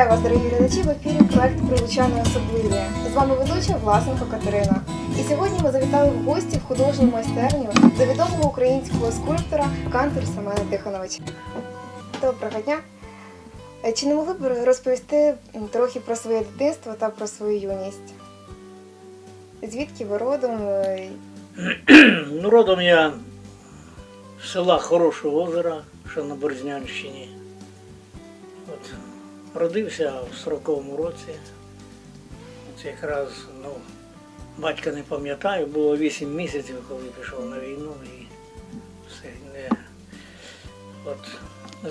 Вітаю вас, дорогі глядачі, в ефірі проект Прилучани особливі. З вами ведуча Власенко Катерина. І сьогодні ми завітали в гості в художню майстерню до відомого українського скульптора Кантор Семена Тихоновича. Доброго дня! Чи не могли б розповісти трохи про своє дитинство та про свою юність? Звідки ви родом? Е, Ну, родом я з села Хорошого озера, що на Борзнянщині. От, родився в 40-му році. Це якраз, ну, батька не пам'ятаю, було 8 місяців, коли пішов на війну і все. Не. От,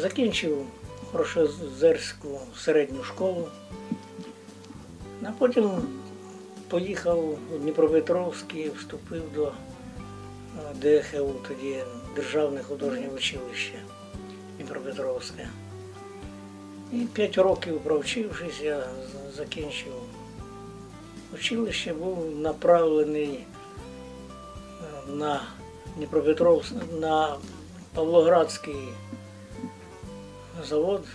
закінчив Хорошозерську середню школу. А потім поїхав у Дніпропетровський, вступив до е, ДХУ, тоді Державне художнє училище Дніпропетровське. І п'ять років провчившись, я закінчив училище, був направлений е, на Дніпропетровськ, на Павлоградський завод.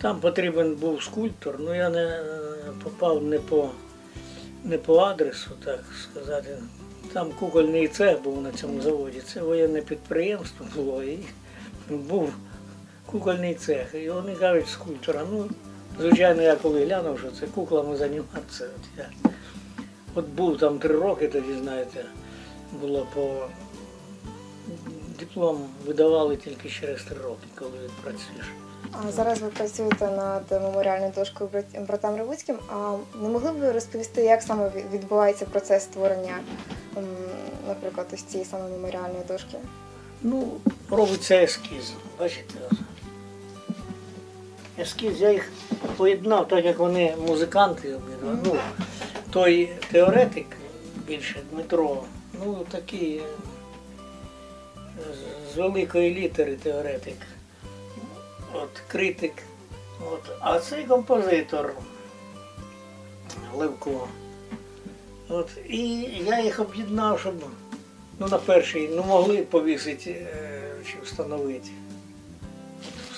Там потрібен був скульптор, але я не е, попав не по, не по адресу, так сказати. Там кукольний цех був на цьому заводі. Це воєнне підприємство було і був кукольний цех. І вони кажуть скульптора. Ну, звичайно, я коли глянув, що це куклами займатися. От, я, от був там три роки, тоді, знаєте, було по диплом видавали тільки через три роки, коли працюєш. А зараз ви працюєте над меморіальною дошкою братам Ревуцьким. А не могли б ви розповісти, як саме відбувається процес створення, наприклад, ось цієї саме меморіальної дошки? Ну, робиться ескіз. Бачите? Ескіз, я їх поєднав, так як вони музиканти обидва. Ну, той теоретик більше Дмитро, ну такий е, з великої літери теоретик. От, критик. От. А цей композитор Левко. От, і я їх об'єднав, щоб Ну, на перший, ну могли повісити е, чи встановити.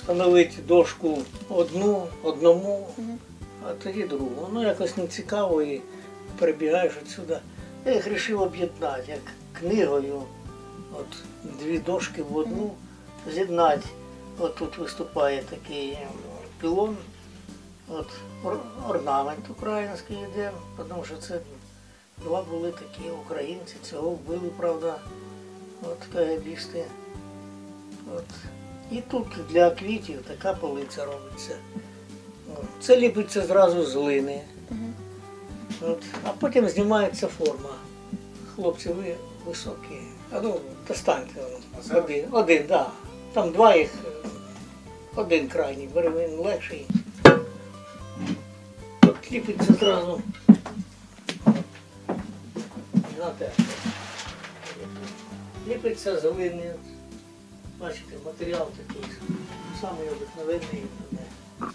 Встановити дошку одну, одному, а тоді другу. Ну якось не цікаво і перебігаєш отсюди. Я їх вирішив об'єднати як книгою. От дві дошки в одну з'єднати. От тут виступає такий ем, пілон, от орнамент український йде, тому що це Два були такі українці, цього вбили, правда, от кагабісти. От. І тут для квітів така полиця робиться. Це ліпиться зразу з глини. От. А потім знімається форма. Хлопці ви високі. А ну, достаньте. Один, один, да. Там два їх, е, один крайній, бери він легший. От ліпиться зразу. Ліпиться з глини. Бачите, матеріал такий самий обикновенний. не. От,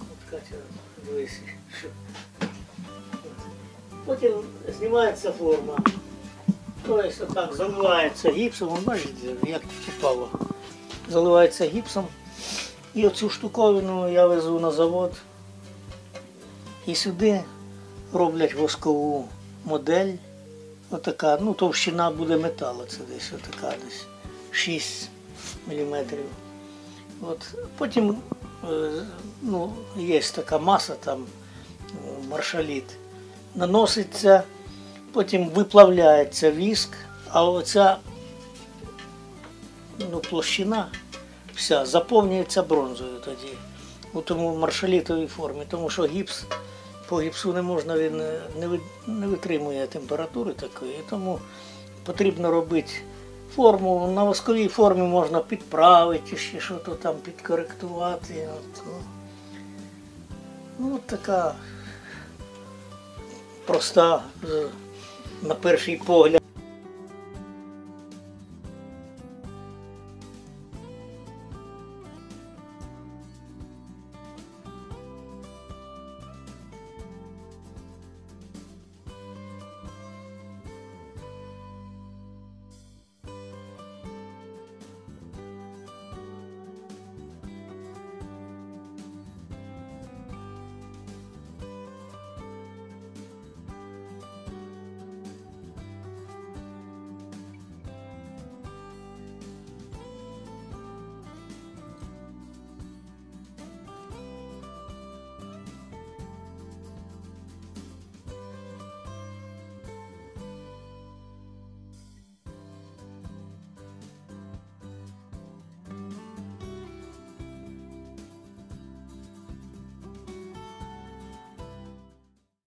от Катя, дивись. що. Потім знімається форма. Тобто отак заливається гіпсом, бачите, як попало. Заливається гіпсом. І оцю штуковину я везу на завод. І сюди роблять воскову модель. Отака, ну товщина буде металу, це десь отака десь 6 мм. От. Потім е, ну, є така маса там, е, маршаліт. Наноситься, потім виплавляється віск, а оця ну, площина вся заповнюється бронзою тоді. У тому маршалітовій формі, тому що гіпс по гіпсу не можна, він е, не, витримує температури такої, тому потрібно робити форму. На восковій формі можна підправити, ще щось там підкоректувати. От, ну. от така проста, на перший погляд.